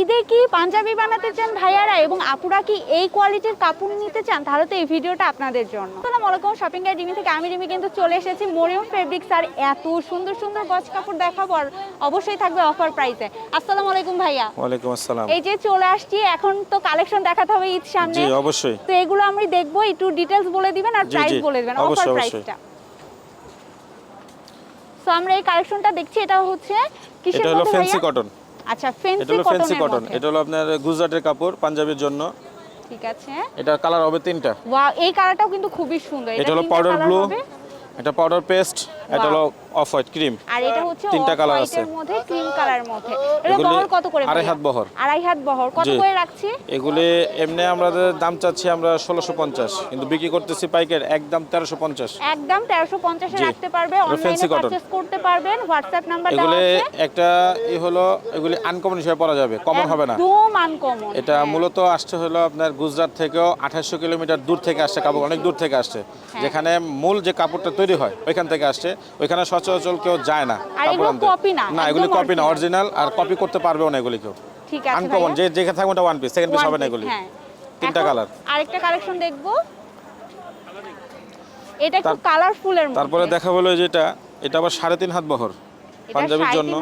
ঈদে কি পাঞ্জাবি বানাতে চান ভাইয়ারা এবং আপুরা কি এই কোয়ালিটির কাপড় নিতে চান? তাহলে তো এই ভিডিওটা আপনাদের জন্য। আসসালামু আলাইকুম শপিং গাইড রিমি থেকে আমি রিমি কিন্তু চলে এসেছি মরিয়ম ফেব্রিক্স আর এত সুন্দর সুন্দর গজ কাপড় দেখাবো আর অবশ্যই থাকবে অফার প্রাইসে আসসালামু আলাইকুম ভাইয়া। ওয়ালাইকুম আসসালাম। এই যে চলে আসছি এখন তো কালেকশন দেখাতে হবে ঈদ সামনে। জি অবশ্যই। তো এগুলো আমি দেখব একটু ডিটেলস বলে দিবেন আর প্রাইস বলে দিবেন অফার। প্রাইসটা সো আমরা এই কালেকশনটা দেখছি এটা হচ্ছে কিসের এটা হলো ফ্যান্সি কটন আচ্ছা এটা ফেন্সি হলো ফেন্সি কটন এটা হলো আপনার গুজরাটের কাপড় পাঞ্জাবির জন্য। ঠিক আছে। এটা কালার হবে তিনটা। ওয়াও এই কালারটাও কিন্তু খুবই সুন্দর। এটা হলো পাউডার ব্লু। এটা পাউডার পেস্ট এটা হলো অফ হোয়াইট ক্রিম। আর এটা হচ্ছে তিনটা white আছে। এর মধ্যে ক্রিম কালারের মধ্যে। এটা বহর কত করে আড়াই হাত বহর। আড়াই হাত বহর। কত করে রাখছি? এগুলি এমনি আমাদের দাম চাচ্ছি আমরা ষোলোশো পঞ্চাশ। কিন্তু বিক্রি করতেছি পাইকার একদম তেরোশো পঞ্চাশ। একদম 1350 এ রাখতে পারবে। অনলাইনে পারচেজ করতে পারবেন। নাম্বার দেওয়া এগুলি আছে। একটা ই হলো এগুলি আনকমন হিসেবে পরা যাবে। কমন হবে না। একদম আনকমন এটা মূলত আসছে হলো আপনার গুজরাট থেকেও আঠাশশো কিলোমিটার দূর থেকে আসছে কাপড় অনেক দূর থেকে আসছে। হ্যাঁ। যেখানে মূল যে কাপড়টা তৈরি হয় ওইখান থেকে আসছে। ওইখানে সচরাচর কেউ যায় না কাপড় আনতে। না, এগুলি কপি না অরিজিনাল আর কপি করতে পারবেও না এগুলি কেউ। ঠিক আছে আনকমন যে যেখানে থাকবে ওটা ওয়ান পিস সেকেন্ড পিস হবে না এগুলি। হ্যাঁ। তিনটা কালার আরেকটা কালেকশন দেখব। এটা একটু তার- কালারফুলের মধ্যে। তারপরে দেখা হলো যেটা এটা আবার সাড়ে তিন হাত বহর পাঞ্জাবির জন্য।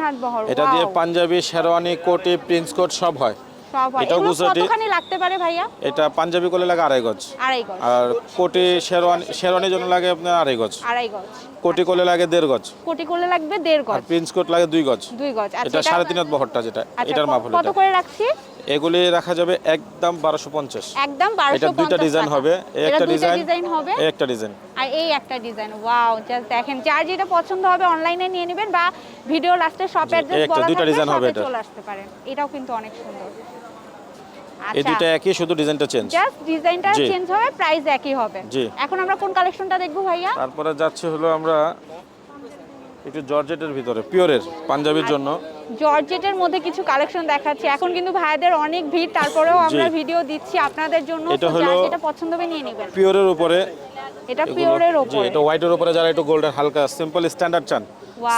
এটা দিয়ে পাঞ্জাবি শেরওয়ানি কোটি প্রিন্স কোট সব হয়। সব হয়। এটাও গুজরাটি। কতখানি লাগতে পারে ভাইয়া? এটা পাঞ্জাবি করলে লাগে আড়াই গজ। আড়াই গজ। আর কোটি শেরওয়ানি শেরওয়ানির জন্য লাগে আপনার আড়াই গজ। আড়াই গজ। কোটি লাগে দেড় গজ। কোটি লাগবে দেড় আর প্রিন্স কোট লাগে দুই গজ। দুই গজ। আচ্ছা এটা সাড়ে তিন হাত বহরটা যেটা আচ্ছা, এটার মাপ হলো কত করে রাখছি? এগুলি রাখা যাবে একদম বারোশো পঞ্চাশ। একদম বারোশো এটা দুইটা ডিজাইন হবে। এই একটা ডিজাইন ডিজাইন হবে? এই একটা ডিজাইন। আর এই একটা ডিজাইন। ওয়াও জাস্ট দেখেন যার যেটা পছন্দ হবে অনলাইনে নিয়ে নেবেন বা ভিডিও লাস্টে শপ অ্যাড্রেস বলা থাকবে। চলে আসতে পারেন। এটাও কিন্তু অনেক সুন্দর। এই দুইটা আচ্ছা একই শুধু ডিজাইনটা চেঞ্জ জাস্ট ডিজাইনটা চেঞ্জ হবে প্রাইস একই হবে। জি। এখন আমরা কোন কালেকশনটা দেখব ভাইয়া? তারপরে যাচ্ছে হলো আমরা একটু জর্জেটের ভিতরে পিওরের পাঞ্জাবির জন্য। জর্জেটের মধ্যে কিছু কালেকশন দেখাচ্ছি। এখন কিন্তু ভাইয়াদের অনেক ভিড় তারপরেও আমরা ভিডিও দিচ্ছি আপনাদের জন্য। এটা হলো- যেটা পছন্দ হবে নিয়ে নেবেন। পিওরের উপরে। এটা পিওরের জি ওপরে এটা হোয়াইটের উপরে যারা একটু গোল্ডেন হালকা সিম্পল স্ট্যান্ডার্ড চান.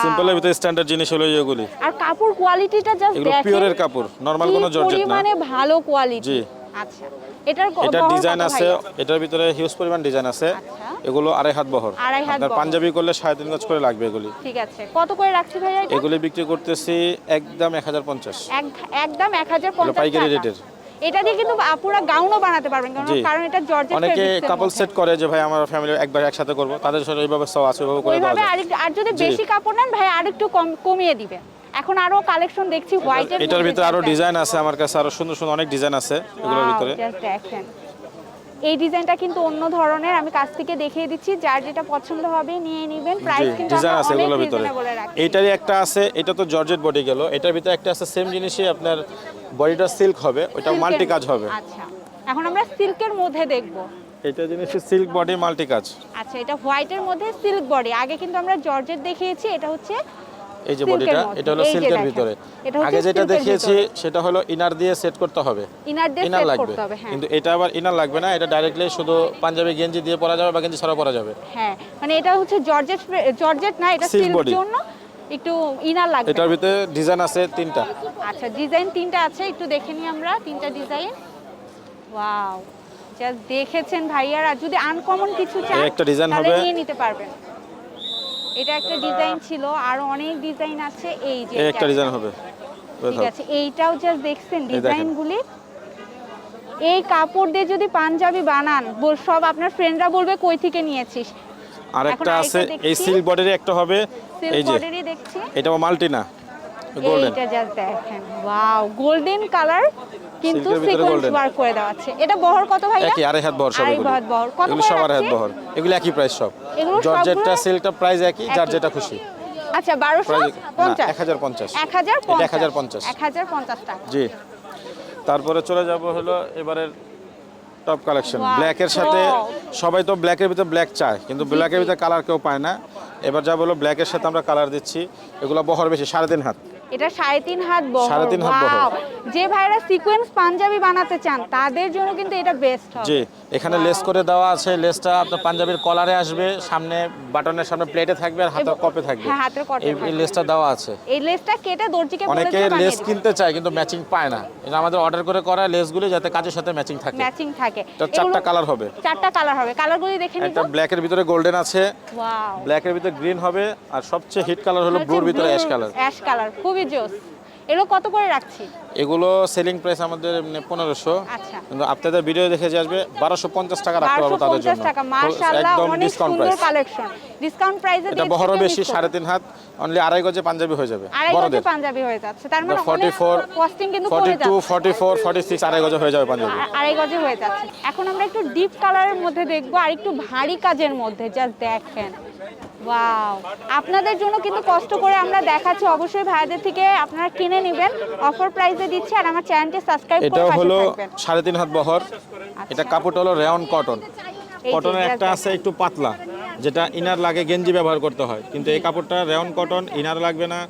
সিম্পলের ভিতরে স্ট্যান্ডার্ড জিনিস হলো এগুলি। আর কাপড় কোয়ালিটিটা জাস্ট এগুলো পিওরের কাপড় নরমাল কোনো জর্জেট না। পরিমাণে ভালো কোয়ালিটি জি। আচ্ছা এটার বহর ডিজাইন আছে এটার ভিতরে হিউজ পরিমাণ ডিজাইন আছে। আচ্ছা। এগুলো আড়াই হাত বহর। আপনার পাঞ্জাবি করলে সাড়ে তিন গজ করে লাগবে এগুলি। ঠিক আছে। কত করে রাখছি ভাইয়া এগুলি বিক্রি করতেছি একদম এক হাজার পঞ্চাশ। একদম এক হাজার এগুলো পাইকারি রেটের। এটা দিয়ে কিন্তু আপুরা গাউনও বানাতে পারবেন কারণ এটা জর্জেট অনেকে কাপল সেট করে যে ভাই আমার ফ্যামিলি একবার একসাথে করব। তাদের সাথে এইভাবে সব আছে ওইভাবে করে দেওয়া আর যায়। আর যদি। বেশি কাপড় নেন ভাই আরেকটু কম কমিয়ে দিবে। এখন আরও কালেকশন দেখছি হোয়াইটের এটার ভিতরে আরও ডিজাইন আছে আমার কাছে আরও সুন্দর সুন্দর অনেক ডিজাইন আছে এগুলোর ভিতরে। জাস্ট দেখেন। এই ডিজাইনটা কিন্তু অন্য ধরনের আমি কাছ থেকে দেখিয়ে দিচ্ছি যার যেটা পছন্দ হবে নিয়ে নেবেন। প্রাইস কিন্তু ডিজাইন আছে এগুলোর ভিতরে। এইটারই একটা আছে এটা তো জর্জেট বডি গেল। এটার ভিতরে একটা আছে সেম জিনিসই আপনার বডিটা সিল্ক হবে ওটা মাল্টি কাজ হবে। আচ্ছা। এখন আমরা সিল্কের মধ্যে দেখব। এটা জিনিস সিল্ক বডি মাল্টি কাজ আচ্ছা এটা হোয়াইটের মধ্যে সিল্ক বডি আগে কিন্তু আমরা জর্জেট দেখিয়েছি এটা হচ্ছে এই যে বডিটা এটা হলো সিল্কের ভিতরে। আগে যেটা দেখিয়েছি সেটা হলো ইনার দিয়ে সেট করতে হবে। ইনার দিয়ে সেট করতে হবে হ্যাঁ। কিন্তু এটা আবার ইনার লাগবে না এটা ডাইরেক্টলি শুধু পাঞ্জাবি গেঞ্জি দিয়ে পরা যাবে বা গেঞ্জি ছাড়া পরা যাবে। হ্যাঁ মানে এটা হচ্ছে জর্জেট জর্জেট না এটা Silk সিল্ক body। জন্য একটু ইনার লাগবে। এটার ভিতরে ডিজাইন আছে তিনটা। আচ্ছা ডিজাইন তিনটা আছে একটু দেখে নিই আমরা তিনটা ডিজাইন ওয়াও জাস্ট দেখেছেন ভাইয়ারা যদি আনকমন কিছু চান একটা ডিজাইন হবে। নিয়ে নিতে পারবেন। এটা একটা ডিজাইন ছিল আর অনেক ডিজাইন আছে এই যে এটা একটা ডিজাইন হবে। ঠিক আছে এইটাও জাস্ট দেখছেন ডিজাইনগুলি। এই কাপড় দিয়ে যদি পাঞ্জাবি বানান বল- সব আপনার ফ্রেন্ডরা বলবে কই থেকে নিয়েছিস? আর একটা আছে এই। সিল্ক বডির একটা হবে। এই যে দেখছি। এটা মাল্টি না গোল্ডেন এইটা জাস্ট দেখেন। ওয়াও গোল্ডেন কালার কিন্তু সিকোয়েন্স। ওয়ার্ক করে দেওয়া আছে। এটা বহর কত ভাইয়া? একই আড়াই হাত বহর সব বহর। কত এগুলো সব আড়াই হাত বহর। এগুলো একই প্রাইস সব। জর্জেটটা সিল্কটা প্রাইস একই যার যেটা খুশি। আচ্ছা বারোশো প্রাইস পঞ্চাশ। এক হাজার পঞ্চাশ। এক হাজার এটা এক হাজার পঞ্চাশ। এক হাজার পঞ্চাশ টাকা। জি। তারপরে চলে যাব হলো এবারের টপ কালেকশন ব্ল্যাকের সাথে সবাই তো ব্ল্যাকের ভিতরে ব্ল্যাক চায় কিন্তু ব্ল্যাকের ভিতরে কালার কেউ পায় না। এবার যা বলো ব্ল্যাকের সাথে আমরা কালার দিচ্ছি। এগুলো বহর বেশি সাড়ে তিন হাত। এটা সাড়ে তিন হাত বহর। হাত যে ভাইরা সিকোয়েন্স পাঞ্জাবি বানাতে চান তাদের জন্য কিন্তু এটা বেস্ট হবে। জি এখানে লেস করে দেওয়া আছে লেসটা আপনার পাঞ্জাবির কলারে আসবে সামনে বাটনের সামনে প্লেটে থাকবে আর হাতের কপে থাকবে। হ্যাঁ, হাতের কপে এই-। লেসটা দেওয়া আছে। এই লেসটা কেটে দর্জিকে বলে অনেকে লেস কিনতে চায় কিন্তু ম্যাচিং পায় না। এটা আমাদের অর্ডার করে করা লেসগুলি যাতে কাজের সাথে ম্যাচিং থাকে। ম্যাচিং থাকে। এটা চারটা কালার হবে। চারটা কালার হবে। কালারগুলি দেখে নিব একটা ব্ল্যাক এর ভিতরে গোল্ডেন আছে। ওয়াও ব্ল্যাক এর ভিতরে গ্রিন হবে আর সবচেয়ে হিট কালার হলো ব্লুর ভিতরে অ্যাশ কালার অ্যাশ কালার খুবই জোস এগুলো কত করে রাখছি? এগুলো সেলিং প্রাইস আমাদের পনেরোশো। আচ্ছা। কিন্তু আপনাদের ভিডিও দেখে যে আসবে বারোশো পঞ্চাশ টাকা রাখতে পারব তাদের জন্য। একদম ডিসকাউন্ট প্রাইস কালেকশন ডিসকাউন্ট প্রাইসে এটা বহরও বেশি সাড়ে তিন হাত অনলি আড়াই গজে পাঞ্জাবি হয়ে যাবে বড়দের। পাঞ্জাবি হয়ে যাচ্ছে। তার মানে ফর্টি ফোর কস্টিং কিন্তু কমে যাচ্ছে। আড়াই গজে হয়ে যাবে পাঞ্জাবি। আড়াই গজে হয়ে যাচ্ছে। এখন আমরা একটু ডিপ কালারের মধ্যে দেখব আর একটু ভারী কাজের মধ্যে জাস্ট দেখেন। ওয়াও আপনাদের জন্য কিন্তু কষ্ট করে আমরা দেখাচ্ছি। অবশ্যই ভাইদের থেকে আপনারা কিনে নেবেন। অফার প্রাইসে দিচ্ছি আর আমার চ্যানেলটি সাবস্ক্রাইব করে এটা হলো থাকবেন। সাড়ে তিন হাত বহর। এটা কাপড় হলো রেয়ন কটন। কটনের একটা আছে একটু পাতলা। যেটা ইনার লাগে গেঞ্জি ব্যবহার করতে হয়। কিন্তু এই কাপড়টা রেয়ন কটন ইনার লাগবে না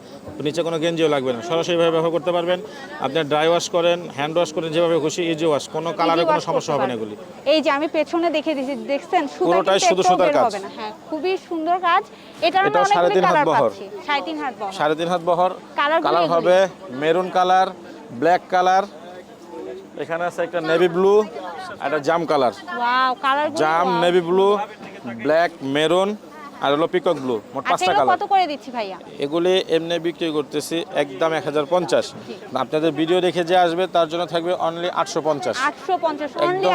নিচে কোনো গেঞ্জিও লাগবে না। সরাসরিভাবে ব্যবহার করতে পারবেন। আপনি ড্রাই ওয়াশ করেন হ্যান্ড ওয়াশ করেন যেভাবে খুশি ইজি ওয়াশ কোনো কালারে কোনো সমস্যা হবে না এগুলি। এই যে আমি পেছনে দেখে দিয়েছি দেখছেন? পুরোটাই শুধু সুতার কাজ। হবে না। হ্যাঁ খুবই সুন্দর কাজ। এটার আমরা সাড়ে তিন হাত বহর। সাড়ে তিন হাত বহর। সাড়ে তিন হাত বহর। কালার হবে মেরুন কালার ব্ল্যাক কালার। এখানে আছে একটা নেভি ব্লু একটা জাম কালার। ওয়াও কালার জাম নেভি ব্লু। ব্ল্যাক মেরুন আর হলো পিকক ব্লু মোট আচ্ছা পাঁচটা কালার। কত করে দিচ্ছি ভাইয়া? এগুলি এমনি বিক্রি করতেছি একদম এক হাজার পঞ্চাশ। আপনাদের ভিডিও দেখে যে আসবে তার জন্য থাকবে অনলি আটশো পঞ্চাশ। আটশো পঞ্চাশ একদম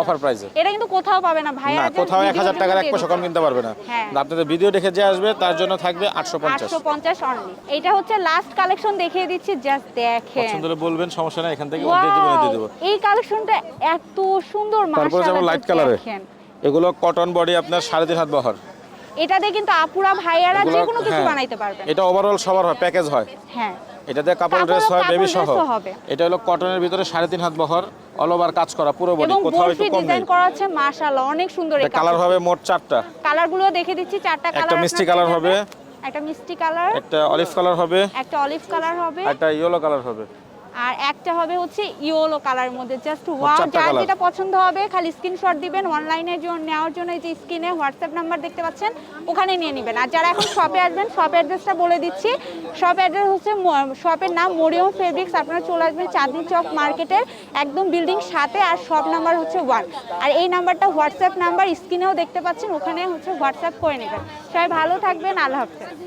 অফার প্রাইসে এটা কিন্তু কোথাও পাবে না ভাইয়া না কোথাও এক হাজার টাকার এক পয়সা কম কিনতে পারবে না। হ্যাঁ। আপনাদের ভিডিও দেখে যে আসবে তার জন্য থাকবে আটশো পঞ্চাশ। আটশো পঞ্চাশ অনলি এটা হচ্ছে লাস্ট কালেকশন দেখিয়ে দিচ্ছি জাস্ট দেখেন। পছন্দ হলে বলবেন সমস্যা নাই এখান থেকে দিয়ে দেবো! এই কালেকশনটা এত সুন্দর তারপরে যেমন মাশাআল্লাহ লাইট কালারে দেখেন। এগুলো কটন বডি আপনার সাড়ে তিন হাত বহর। এটা দিয়ে কিন্তু আপুরা ভাইয়ারা যে কোনো কিছু হ্যাঁ, বানাইতে পারবেন। এটা ওভারঅল সবার হয় প্যাকেজ হয়। হ্যাঁ। এটাতে কাপড় ড্রেস হয় বেবি সহ। এটা হলো কটনের ভিতরে সাড়ে তিন হাত বহর অল ওভার কাজ করা পুরো বডি কোথাও একটু কম ডিজাইন করা আছে মাশাআল্লাহ অনেক সুন্দর এই কালার হবে মোট চারটা। কালারগুলো দেখে দিচ্ছি চারটা কালার একটা মিষ্টি কালার হবে। একটা মিষ্টি কালার একটা অলিভ কালার হবে। একটা অলিভ কালার হবে। একটা ইয়েলো কালার হবে। আর একটা হবে হচ্ছে ইয়েলো কালারের মধ্যে জাস্ট ওয়াও যার যেটা পছন্দ হবে খালি স্ক্রিনশট দিবেন অনলাইনে নেওয়ার জন্য এই যে স্ক্রিনে হোয়াটসঅ্যাপ নাম্বার দেখতে পাচ্ছেন ওখানে নিয়ে নেবেন। আর যারা এখন শপে আসবেন শপ অ্যাড্রেসটা বলে দিচ্ছি। শপ অ্যাড্রেস হচ্ছে শপের নাম মরিয়ম ফেব্রিক্স আপনারা চলে আসবেন চাঁদনি চক মার্কেটের একদম বিল্ডিং সাথে আর শপ নাম্বার হচ্ছে ওয়ান আর এই নাম্বারটা হোয়াটসঅ্যাপ নাম্বার স্ক্রিনেও দেখতে পাচ্ছেন ওখানে হচ্ছে হোয়াটসঅ্যাপ করে নেবেন। সবাই ভালো থাকবেন আল্লাহ হাফেজ।